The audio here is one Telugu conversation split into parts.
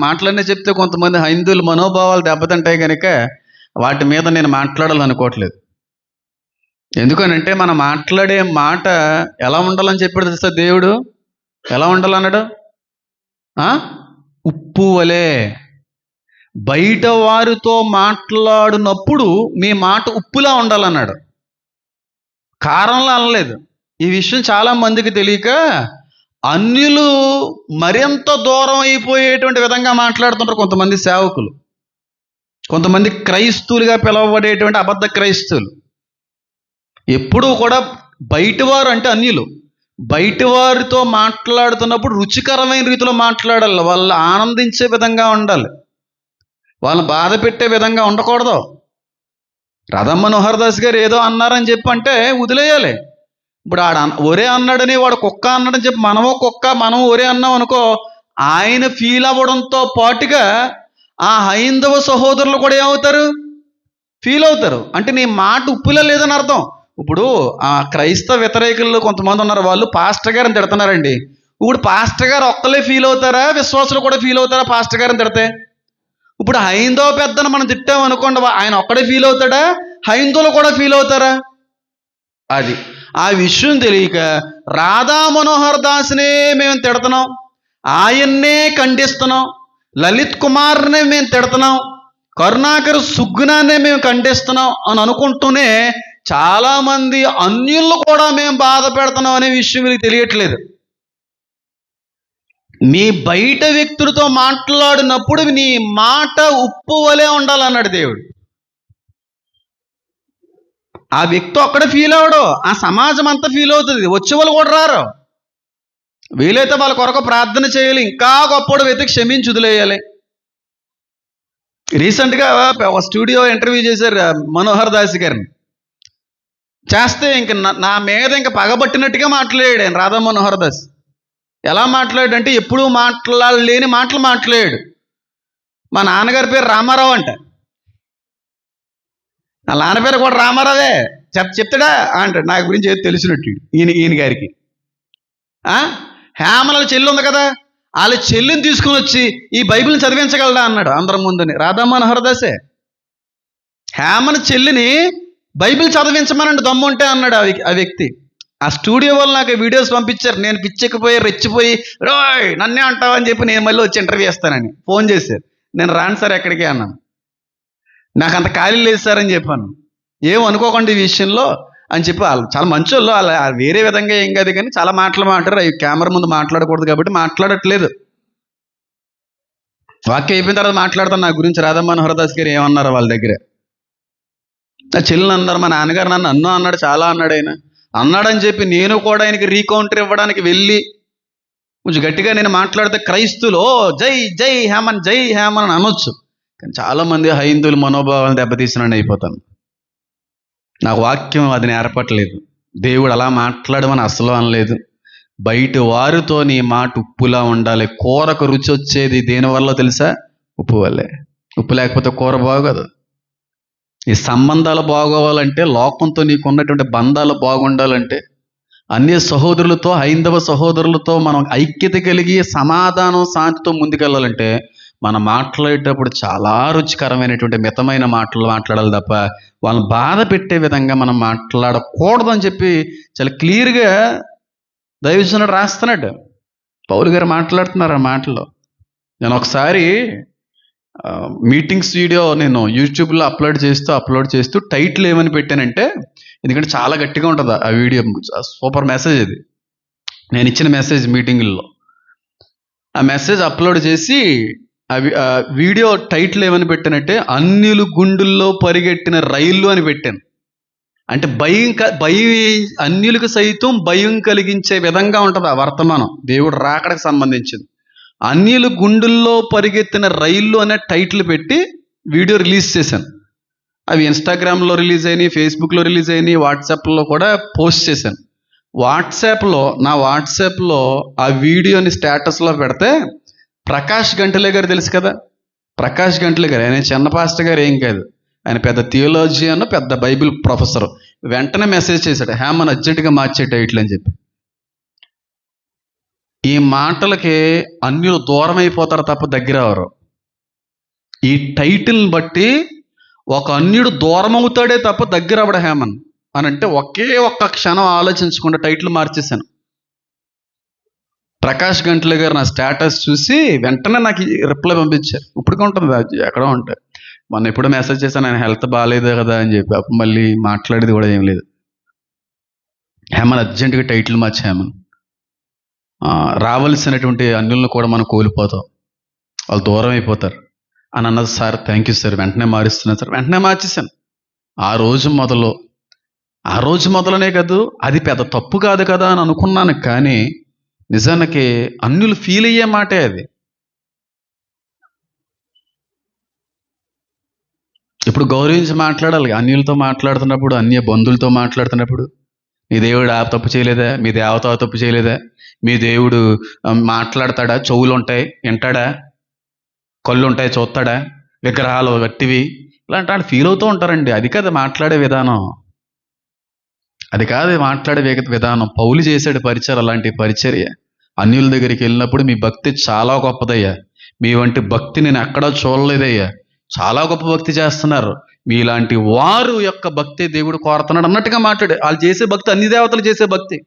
మాటలన్నీ చెప్తే కొంతమంది హైందువుల మనోభావాలు దెబ్బతింటాయి కనుక వాటి మీద నేను మాట్లాడాలనుకోవట్లేదు. ఎందుకనంటే మనం మాట్లాడే మాట ఎలా ఉండాలని చెప్పాడు తెలుసా దేవుడు? ఎలా ఉండాలన్నాడు? ఆ? ఉప్పు వలే. బయట వారితో మాట్లాడినప్పుడు మీ మాట ఉప్పులా ఉండాలన్నాడు. కారంలా అనలేదు. ఈ విషయం చాలా మందికి తెలియక అన్యులు మరింత దూరం అయిపోయేటువంటి విధంగా మాట్లాడుతుంటారు కొంతమంది సేవకులు. కొంతమంది క్రైస్తువులుగా పిలువబడేటువంటి అబద్ధ క్రైస్తువులు. ఎప్పుడూ కూడా బయటవారు అంటే అన్యులు. బయటివారితో మాట్లాడుతున్నప్పుడు రుచికరమైన రీతిలో మాట్లాడాలి. వాళ్ళు ఆనందించే విధంగా ఉండాలి. వాళ్ళని బాధ పెట్టే విధంగా ఉండకూడదు. రాధా మనోహర్ దాస్ గారు ఏదో అన్నారని చెప్పి అంటే వదిలేయాలి. ఇప్పుడు ఆడ ఒరే అన్నాడని వాడు కుక్క అన్నాడని చెప్పి మనమో కుక్క మనం ఒరే అన్నాం అనుకో ఆయన ఫీల్ అవ్వడంతో పాటుగా ఆ హైందవ సహోదరులు కూడా ఏమవుతారు? ఫీల్ అవుతారు. అంటే నీ మాట ఉప్పులో లేదని అర్థం. ఇప్పుడు ఆ క్రైస్తవ వ్యతిరేకులు కొంతమంది ఉన్నారు వాళ్ళు పాస్టర్ గారిని తిడుతున్నారండి. ఇప్పుడు పాస్టర్ గారు ఒక్కలే ఫీల్ అవుతారా? విశ్వాసులు కూడా ఫీల్ అవుతారా పాస్టర్ గారిని తిడితే? ఇప్పుడు హైందవ పెద్దను మనం తిట్టాం అనుకోండి వా- ఆయన ఒక్కడే ఫీల్ అవుతాడా? హైందవులు కూడా ఫీల్ అవుతారా? అది. ఆ విషయం తెలియక రాధా మనోహర్ దాస్నే మేము తిడుతున్నాం. ఆయన్నే ఖండిస్తున్నాం. లలిత్ కుమార్నే మేము తిడుతున్నాం. కరుణాకర్ సుగ్గునాన్నే మేము ఖండిస్తున్నాం అని అనుకుంటూనే చాలామంది అన్యులు కూడా మేము బాధ పెడుతున్నాం అనే విషయం మీకు తెలియట్లేదు. మీ బయట వ్యక్తులతో మాట్లాడినప్పుడు నీ మాట ఉప్పు వలె ఉండాలన్నాడు దేవుడు. ఆ వ్యక్తి ఒక్కడ ఫీల్ అవడు ఆ సమాజం అంతా ఫీల్ అవుతుంది. వచ్చే వాళ్ళు కూడా రారు. వీలైతే వాళ్ళ కొరకు ప్రార్థన చేయాలి. ఇంకా గొప్పడు వెతికి క్షమించి వదిలేయాలి. రీసెంట్గా ఒక స్టూడియో ఇంటర్వ్యూ చేశారు మనోహర్ దాస్ గారిని. చేస్తే ఇంక నా- నా మీద ఇంక పగబట్టినట్టుగా మాట్లాడాడు ఆయన రాధా మనోహర్ దాస్. ఎలా మాట్లాడాడంటే ఎప్పుడూ మాట్లాడలేని మాటలు మాట్లాడాడు. మా నాన్నగారి పేరు రామారావు అంట. నా నాన్న పేరు కూడా రామారావే. చెప్ చెప్తాడా? అంటాడు. నా గురించి ఏదో తెలిసినట్టు ఈయన ఈయన గారికి. ఆ? హేమల చెల్లి ఉంది కదా. వాళ్ళ చెల్లిని తీసుకుని వచ్చి ఈ బైబిల్ని చదివించగలడా? అన్నాడు. అందరం ముందుని. రాధామోహన్ హరదాసే. హేమన చెల్లిని బైబిల్ చదివించమనండి దమ్ముంటే అన్నాడు ఆ ఆ వ్యక్తి. ఆ స్టూడియో వాళ్ళు నాకు వీడియోస్ పంపించారు. నేను పిచ్చెక్కిపోయి రెచ్చిపోయి రోయ్ నన్నే అంటావని చెప్పి నేను మళ్ళీ వచ్చి ఇంటర్వ్యూ చేస్తానని ఫోన్ చేశారు. నేను రాను సార్ ఎక్కడికి అన్నాను. నాకు అంత ఖాళీ లేదు సార్ అని చెప్పాను. ఏం అనుకోకండి ఈ విషయంలో అని చెప్పి వాళ్ళు చాలా మంచోళ్ళు వాళ్ళు వాళ్ళు వేరే విధంగా ఏం కాదు కానీ చాలా మాటలు మాట్లాడారు. అవి కెమెరా ముందు మాట్లాడకూడదు కాబట్టి మాట్లాడట్లేదు. వాక్యం అయిపోయిన తర్వాత మాట్లాడతాను. నా గురించి రాధా హరదాస్ గారు ఏమన్నారు వాళ్ళ దగ్గర? నా చెల్లెలు అన్నారు మా నాన్నగారు నన్ను అన్నో అన్నాడు చాలా అన్నాడు ఆయన. అన్నాడని చెప్పి నేను కూడా ఆయనకి రీకౌంటర్ ఇవ్వడానికి వెళ్ళి కొంచెం గట్టిగా నేను మాట్లాడితే క్రైస్తులు "ఓ, జై జై హేమన్ జై హేమన్ అని అనొచ్చు. కానీ చాలామంది హైందువుల మనోభావాలను దెబ్బతీసినని అయిపోతాను. నాకు వాక్యం అది నేర్పట్లేదు. దేవుడు అలా మాట్లాడమని అసలు అనలేదు. బయట వారితో నీ మాట ఉప్పులా ఉండాలి. కూరకు రుచి వచ్చేది దేనివల్ల తెలుసా? ఉప్పు వల్లే. ఉప్పు లేకపోతే కూర బాగోదు. ఈ సంబంధాలు బాగోవాలంటే లోకంతో నీకు ఉన్నటువంటి బంధాలు బాగుండాలంటే అన్య సహోదరులతో హైందవ సహోదరులతో మనం ఐక్యత కలిగి సమాధానం శాంతితో ముందుకెళ్ళాలంటే మనం మాట్లాడేటప్పుడు చాలా రుచికరమైనటువంటి మితమైన మాటలు మాట్లాడాలి తప్ప వాళ్ళని బాధ పెట్టే విధంగా మనం మాట్లాడకూడదని చెప్పి చాలా క్లియర్గా దైవజనుడు రాస్తున్నాడు. పౌరు గారు మాట్లాడుతున్నారు ఆ మాటలో నేను ఒకసారి మీటింగ్స్ వీడియో నేను యూట్యూబ్లో అప్లోడ్ చేస్తూ అప్లోడ్ చేస్తూ టైటిల్ ఏమని పెట్టానంటే ఎందుకంటే చాలా గట్టిగా ఉంటుంది ఆ వీడియో సూపర్ మెసేజ్ ఇది. నేను ఇచ్చిన మెసేజ్ మీటింగుల్లో. ఆ మెసేజ్ అప్లోడ్ చేసి అవి వీడియో టైటిల్ ఏమని పెట్టానంటే అన్నిలు గుండుల్లో పరిగెట్టిన రైళ్ళు అని పెట్టాను. అంటే భయం క- భయం అన్యులకు సైతం భయం కలిగించే విధంగా ఉంటుంది ఆ వర్తమానం. దేవుడు రాకడకు సంబంధించింది. అన్యులు గుండుల్లో పరిగెత్తిన రైళ్ళు అనే టైటిల్ పెట్టి వీడియో రిలీజ్ చేశాను. అవి ఇన్స్టాగ్రామ్లో రిలీజ్ అయినాయి ఫేస్బుక్లో రిలీజ్ అయినాయి వాట్సాప్లో కూడా పోస్ట్ చేశాను. వాట్సాప్లో నా వాట్సాప్లో ఆ వీడియోని స్టేటస్లో పెడితే ప్రకాష్ గంటలే గారు తెలుసు కదా? ప్రకాష్ గంటలే గారు. ఆయన చిన్న పాస్టర్ గారు ఏం కాదు. ఆయన పెద్ద థియోలాజీ అన్న పెద్ద బైబిల్ ప్రొఫెసర్. వెంటనే మెసేజ్ చేశాడు హేమన్ అర్జెంటుగా మార్చే టైటిల్ అని చెప్పి. ఈ మాటలకి అన్యులు దూరం అయిపోతారు తప్ప దగ్గర అవరు ఈ టైటిల్ని బట్టి ఒక అన్యుడు దూరం అవుతాడే తప్ప దగ్గర అవడ హేమన్? అని అంటే ఒకే ఒక్క క్షణం ఆలోచించకుండా టైటిల్ మార్చేశాను. ప్రకాష్ గంట్ల గారు నా స్టేటస్ చూసి వెంటనే నాకు రిప్లై పంపించారు. ఇప్పుడు ఉంటుంది. ఎక్కడో ఉంటాయి మొన్న ఎప్పుడు మెసేజ్ చేశాను ఆయన హెల్త్ బాగాలేదు కదా అని చెప్పి. అప్పుడు మళ్ళీ మాట్లాడేది కూడా ఏం లేదు. హేమన్ అర్జెంటుగా టైటిల్ మార్చి హేమన్. రావాల్సినటువంటి రావలసినటువంటి అన్యులను కూడా మనం కోల్పోతాం. వాళ్ళు దూరం అయిపోతారు. అని అన్నది సార్ థ్యాంక్ యూ సార్ వెంటనే మారుస్తున్నాను సార్. వెంటనే మార్చేశాను. ఆ రోజు మొదలు. ఆ రోజు మొదలనే కాదు అది పెద్ద తప్పు కాదు కదా అని అనుకున్నాను కానీ నిజానికి అన్యులు ఫీల్ అయ్యే మాటే అది. ఇప్పుడు గౌరవించి మాట్లాడాలి. అన్యులతో మాట్లాడుతున్నప్పుడు అన్య బంధువులతో మాట్లాడుతున్నప్పుడు మీ దేవుడు ఆ తప్పు చేయలేదా? మీ దేవత ఆ తప్పు చేయలేదా? మీ దేవుడు మాట్లాడతాడా? చెవులు ఉంటాయి వింటాడా? కళ్ళు ఉంటాయి చూస్తాడా? విగ్రహాలు గట్టివి? ఇలాంటి వాళ్ళు ఫీల్ అవుతూ ఉంటారండి. అది కదా మాట్లాడే విధానం. అది కాదు మాట్లాడే విధానం. పౌలు చేశాడు పరిచయం అలాంటి పరిచర్య. అన్యుల దగ్గరికి వెళ్ళినప్పుడు మీ భక్తి చాలా గొప్పదయ్యా. మీ వంటి భక్తి నేను ఎక్కడా చూడలేదయ్యా. చాలా గొప్ప భక్తి చేస్తున్నారు. మీలాంటి వారు యొక్క భక్తి దేవుడు కోరుతున్నాడు అన్నట్టుగా మాట్లాడు. వాళ్ళు చేసే భక్తి అన్ని దేవతలు చేసే భక్తి.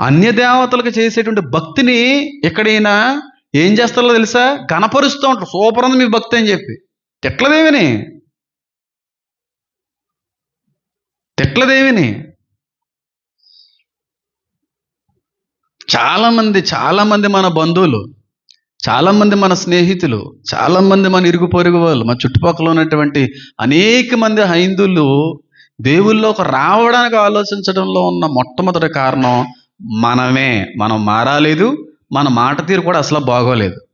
అన్య దేవతలకు చేసేటువంటి భక్తిని ఎక్కడైనా ఏం చేస్తారో తెలుసా? గణపరుస్తూ ఉంటారు. సూపర్ ఉంది మీ భక్తి అని చెప్పి. తిట్లదేవిని తిట్లదేవిని చాలామంది చాలామంది మన బంధువులు చాలామంది మన స్నేహితులు చాలామంది మన ఇరుగు పొరుగు వాళ్ళు మన చుట్టుపక్కల ఉన్నటువంటి అనేక మంది హైందువులు దేవుల్లోకి రావడానికి ఆలోచించడంలో ఉన్న మొట్టమొదటి కారణం మనమే. మనం మారాలేదు మన మాట తీరు కూడా అసలు బాగోలేదు.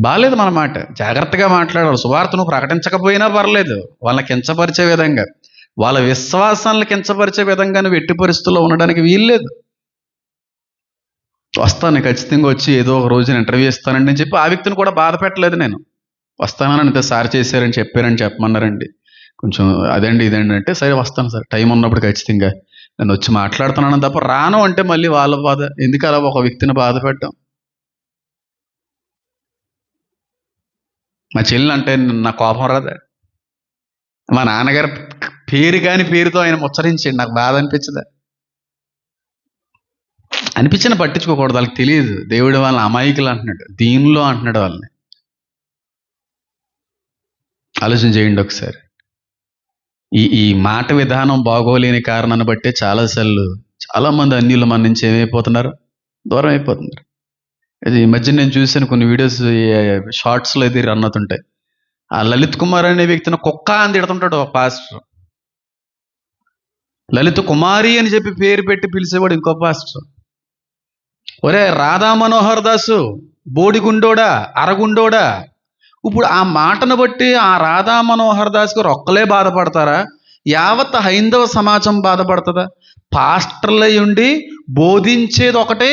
బాగాలేదు మన మాట. జాగ్రత్తగా మాట్లాడాలి. సువార్తను ప్రకటించకపోయినా పర్లేదు. వాళ్ళని కించపరిచే విధంగా. వాళ్ళ విశ్వాసాలను కించపరిచే విధంగా నువ్వు ఎట్టి పరిస్థితుల్లో ఉండడానికి వీల్లేదు. వస్తాను ఖచ్చితంగా వచ్చి ఏదో ఒక రోజున ఇంటర్వ్యూ ఇస్తానండి అని చెప్పి ఆ వ్యక్తిని కూడా బాధ పెట్టలేదు నేను. వస్తానని ఇంత సార్ చేశారని చెప్పారని చెప్పమన్నారండి. కొంచెం అదండి ఇదండి అంటే సరే వస్తాను సార్. టైం ఉన్నప్పుడు ఖచ్చితంగా. నేను వచ్చి మాట్లాడుతున్నాను తప్ప రాను అంటే మళ్ళీ వాళ్ళ బాధ. ఎందుకు అలా ఒక వ్యక్తిని బాధ పెట్టాం? మా చెల్లి అంటే నా కోపం రాదా. మా నాన్నగారు పేరు కాని పేరుతో ఆయన ముచ్చరించండి నాకు బాధ అనిపించదా. అనిపించిన పట్టించుకోకూడదు. వాళ్ళకి తెలియదు. దేవుడు వాళ్ళని అమాయకులు అంటున్నాడు. దీనిలో అంటున్నాడు వాళ్ళని. ఆలోచన చేయండి ఒకసారి. ఈ ఈ మాట విధానం బాగోలేని కారణాన్ని బట్టే చాలాసార్లు చాలా మంది అన్యులు మన నుంచి ఏమైపోతున్నారు? దూరం అయిపోతున్నారు ఇది ఈ మధ్య నేను చూసిన కొన్ని వీడియోస్ షార్ట్స్లో అయితే రన్ అవుతుంటాయి. ఆ లలిత్ కుమార్ అనే వ్యక్తిని కుక్క అని తిడుతుంటాడు ఒక పాస్టర్ లలిత్ కుమారి అని చెప్పి పేరు పెట్టి పిలిచేవాడు ఇంకో పాస్టర్ ఒరే రాధా మనోహర్ దాసు బోడిగుండోడా అరగుండోడా ఇప్పుడు ఆ మాటను బట్టి ఆ రాధా మనోహర్ దాస్ గారు ఒక్కలే బాధపడతారా? యావత్ హైందవ సమాజం బాధపడుతుందా? పాస్టర్లై ఉండి బోధించేది ఒకటే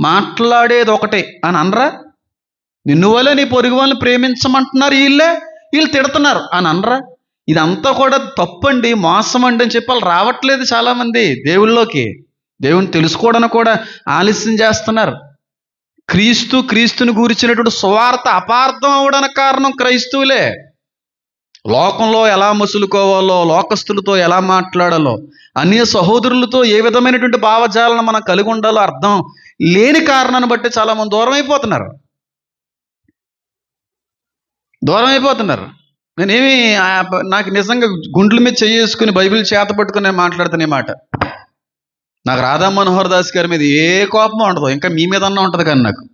మాట్లాడేది ఒకటే అని అనరా? నిన్ను వల్ల నీ పొరుగు వాళ్ళని ప్రేమించమంటున్నారు వీళ్ళే? వీళ్ళు తిడుతున్నారు అని అనరా? ఇదంతా కూడా తప్పండి మోసం అండి అని చెప్పాలి రావట్లేదు చాలామంది దేవుళ్ళలోకి దేవుని తెలుసుకోవడానికి కూడా ఆలస్యం చేస్తున్నారు. క్రీస్తు క్రీస్తుని గురించినటువంటి సువార్త అపార్థం అవడానికి కారణం క్రైస్తవులే. లోకంలో ఎలా మసులుకోవాలో లోకస్తులతో ఎలా మాట్లాడాలో అన్య సహోదరులతో ఏ విధమైనటువంటి భావజాలను మనం కలిగి ఉండాలో అర్థం లేని కారణాన్ని బట్టి చాలా మంది దూరం అయిపోతున్నారు. దూరం అయిపోతున్నారు. నేనేమి ఆ- నాకు నిజంగా గుండ్ల మీద చేసుకుని బైబిల్ చేత పట్టుకుని నేను మాట్లాడుతున్న మాట. నాకు రాధా మనోహర్ దాస్ గారి మీద ఏ కోపం ఉండదు. ఇంకా మీ మీద అన్నా ఉంటుంది కానీ నాకు.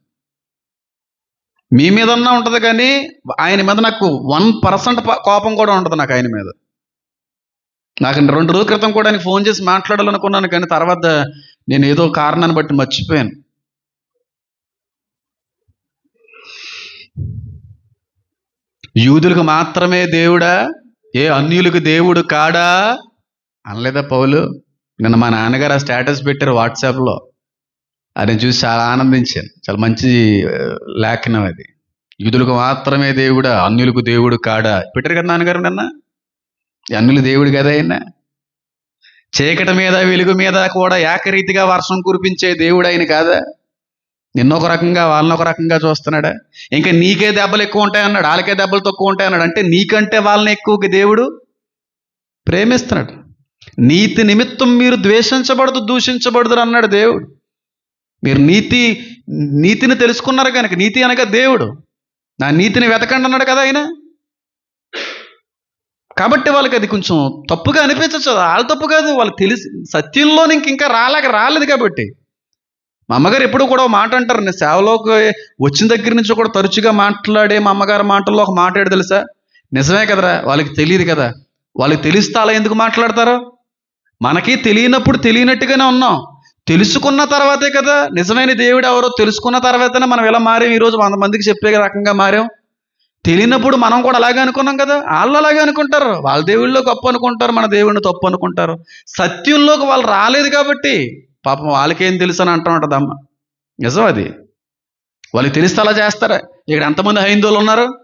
మీ మీద అన్నా ఉంటుంది కానీ ఆయన మీద నాకు వన్ పర్సెంట్ కోపం కూడా ఉంటుంది నాకు ఆయన మీద. నాకు రెండు రోజుల క్రితం కూడా ఆయన ఫోన్ చేసి మాట్లాడాలనుకున్నాను కానీ తర్వాత నేను ఏదో కారణాన్ని బట్టి మర్చిపోయాను. యూదులకు మాత్రమే దేవుడా? ఏ అన్యులకు దేవుడు కాడా? అనలేదా పౌలు? నిన్న మా నాన్నగారు ఆ స్టేటస్ పెట్టారు వాట్సాప్లో. అది చూసి చాలా ఆనందించాను. చాలా మంచి లేఖనం అది. యూదులకు మాత్రమే దేవుడా? అన్యులకు దేవుడు కాడా? పెట్టారు కదా నాన్నగారు నిన్న? అన్యులు దేవుడు కదా అయినా చీకటి మీద వెలుగు మీద కూడా ఏకరీతిగా వర్షం కురిపించే దేవుడు ఆయన కాదా? నిన్నొక రకంగా వాళ్ళని ఒక రకంగా చూస్తున్నాడా? ఇంకా నీకే దెబ్బలు ఎక్కువ ఉంటాయన్నాడు వాళ్ళకే దెబ్బలు తక్కువ ఉంటాయన్నాడు. అంటే నీకంటే వాళ్ళని ఎక్కువ దేవుడు ప్రేమిస్తున్నాడు. నీతి నిమిత్తం మీరు ద్వేషించబడదు దూషించబడదు అన్నాడు దేవుడు. మీరు నీతి నీతిని తెలుసుకున్నారు కనుక నీతి అనగా దేవుడు. నా నీతిని వెతకండి అన్నాడు కదా ఆయన. కాబట్టి వాళ్ళకి అది కొంచెం తప్పుగా అనిపించచ్చు. వాళ్ళ తప్పు కాదు. వాళ్ళకి తెలిసి సత్యంలో ఇంక ఇంకా రాలేక రాలేదు కాబట్టి. మా అమ్మగారు ఎప్పుడు కూడా మాట అంటారు. నేను సేవలోకి వచ్చిన దగ్గర నుంచి కూడా తరచుగా మాట్లాడే మా అమ్మగారి మాటల్లో ఒక మాట ఏడు తెలుసా? నిజమే కదరా. వాళ్ళకి తెలియదు కదా. వాళ్ళకి తెలిస్తే అలా ఎందుకు మాట్లాడతారు? మనకి తెలియనప్పుడు తెలియనట్టుగానే ఉన్నాం. తెలుసుకున్న తర్వాతే కదా. నిజమైన దేవుడు ఎవరో తెలుసుకున్న తర్వాతనే మనం ఎలా మారాం? ఈరోజు వంద మందికి చెప్పే రకంగా మారాం. తెలియనప్పుడు మనం కూడా అలాగే అనుకున్నాం కదా. వాళ్ళు అలాగే అనుకుంటారు. వాళ్ళ దేవుళ్ళో గొప్ప అనుకుంటారు. మన దేవుడిని తప్పు అనుకుంటారు. సత్యంలోకి వాళ్ళు రాలేదు కాబట్టి పాపం వాళ్ళకేం తెలుసు అని అంటూ ఉంటుంది అమ్మ. నిజం అది. వాళ్ళకి తెలిస్తే అలా చేస్తారా. ఇక్కడ ఎంతమంది హైందువులు ఉన్నారు?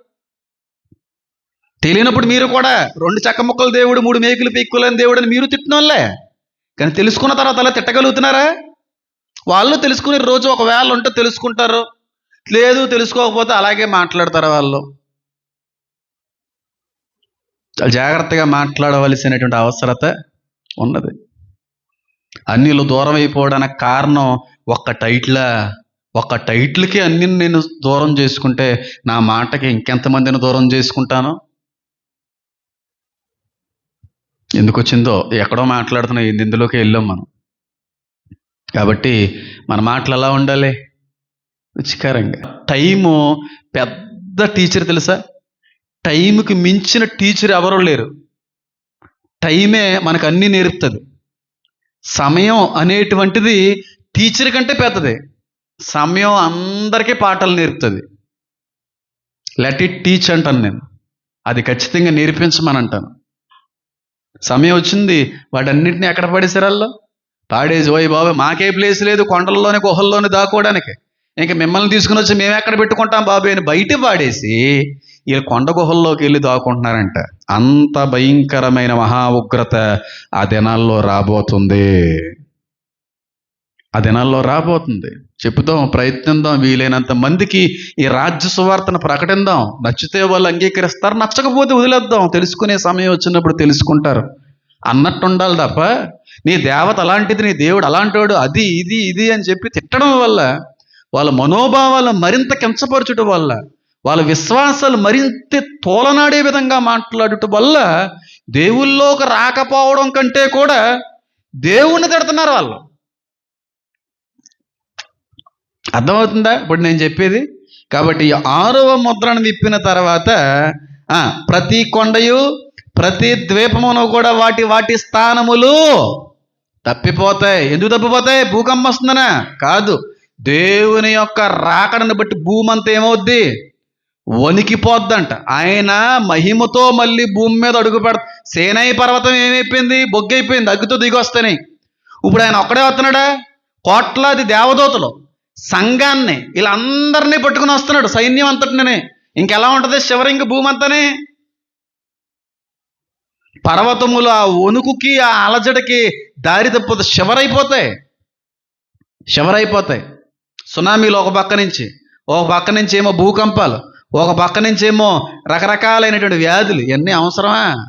తెలియనప్పుడు మీరు కూడా రెండు చెక్క ముక్కల దేవుడు మూడు మేకులు పీక్కులని దేవుడు అని మీరు తిట్టినోళ్ళే. కానీ తెలుసుకున్న తర్వాత అలా తిట్టగలుగుతున్నారా? వాళ్ళు తెలుసుకునే రోజు ఒకవేళ ఉంటే తెలుసుకుంటారు. లేదు తెలుసుకోకపోతే అలాగే మాట్లాడతారు వాళ్ళు. చాలా జాగ్రత్తగా మాట్లాడవలసినటువంటి అవసరత ఉన్నది. అన్నిలు దూరం అయిపోవడానికి కారణం ఒక్క టైట్లా ఒక్క టైటిల్కి అన్ని నేను దూరం చేసుకుంటే నా మాటకి ఇంకెంతమందిని దూరం చేసుకుంటాను? ఎందుకు వచ్చిందో ఎక్కడో మాట్లాడుతున్నా ఇందులోకి వెళ్ళాం మనం. కాబట్టి మన మాటలు ఎలా ఉండాలి? రుచికరంగా. టైము పెద్ద టీచర్ తెలుసా? టైంకి మించిన టీచర్ ఎవరూ లేరు. టైమే మనకు అన్నీ నేర్పుతుంది. సమయం అనేటువంటిది టీచర్ కంటే పెద్దది. సమయం అందరికీ పాఠాలు నేర్పుతుంది. లెట్ ఇట్ టీచ్ అంటాను నేను. అది ఖచ్చితంగా నేర్పించమని అంటాను సమయం వచ్చింది వాటన్నింటినీ ఎక్కడ పడేసారల్లో పాడేసి ఓయ్ బాబు మాకే ప్లేస్ లేదు కొండల్లోని గుహల్లోని దాక్కోవడానికి. ఇంకా మిమ్మల్ని తీసుకుని వచ్చి మేము ఎక్కడ పెట్టుకుంటాం బాబు అని బయట పాడేసి వీళ్ళు కొండ గుహల్లోకి వెళ్ళి దాక్కుంటున్నారంట. అంత భయంకరమైన మహా ఉగ్రత ఆ దినాల్లో రాబోతుంది. ఆ దినాల్లో రాబోతుంది. చెప్పుదాం ప్రయత్నిద్దాం వీలైనంత మందికి ఈ రాజ్య సువార్తను ప్రకటిద్దాం. నచ్చితే వాళ్ళు అంగీకరిస్తారు నచ్చకపోతే వదిలేద్దాం. తెలుసుకునే సమయం వచ్చినప్పుడు తెలుసుకుంటారు. అన్నట్టు ఉండాలి తప్ప నీ దేవత అలాంటిది నీ దేవుడు అలాంటివాడు అది ఇది ఇది అని చెప్పి తిట్టడం వల్ల వాళ్ళ మనోభావాలను మరింత కించపరచడం వల్ల వాళ్ళ విశ్వాసాలు మరింత తోలనాడే విధంగా మాట్లాడుట వల్ల దేవుల్లోకి రాకపోవడం కంటే కూడా దేవుణ్ణి తిడుతున్నారు వాళ్ళు. అర్థమవుతుందా? ఇప్పుడు నేను చెప్పేది. కాబట్టి ఆరవ ముద్రను విప్పిన తర్వాత ఆ, ప్రతి కొండయు ప్రతి ద్వీపమును కూడా వాటి వాటి స్థానములు తప్పిపోతాయి. ఎందుకు తప్పిపోతాయి? భూకంపం వస్తుందనా? కాదు. దేవుని యొక్క రాకడను బట్టి భూమి అంతా ఏమవుద్ది? వణికిపోద్దంట. ఆయన మహిమతో మళ్ళీ భూమి మీద అడుగు పెడ సేనై పర్వతం ఏమైపోయింది? బొగ్గైపోయింది. అగ్గితో దిగొస్తాయి ఇప్పుడు ఆయన ఒక్కడే వస్తున్నాడా? కోట్లాది దేవదూతలు సంఘాన్ని వీళ్ళందరినీ పట్టుకుని వస్తున్నాడు సైన్యం అంతటినే. ఇంకెలా ఉంటుంది శివరింగ భూమి అంతనే? పర్వతములు ఆ వణుకుకి ఆ అలజడికి దారి తప్పదు. శివరైపోతాయి శివరైపోతాయి. సునామీలు ఒక పక్క నుంచి ఒక పక్క నుంచి ఏమో భూకంపాలు. ఒక పక్క నుంచేమో రకరకాలైనటువంటి వ్యాధులు ఇవన్నీ అవసరమా?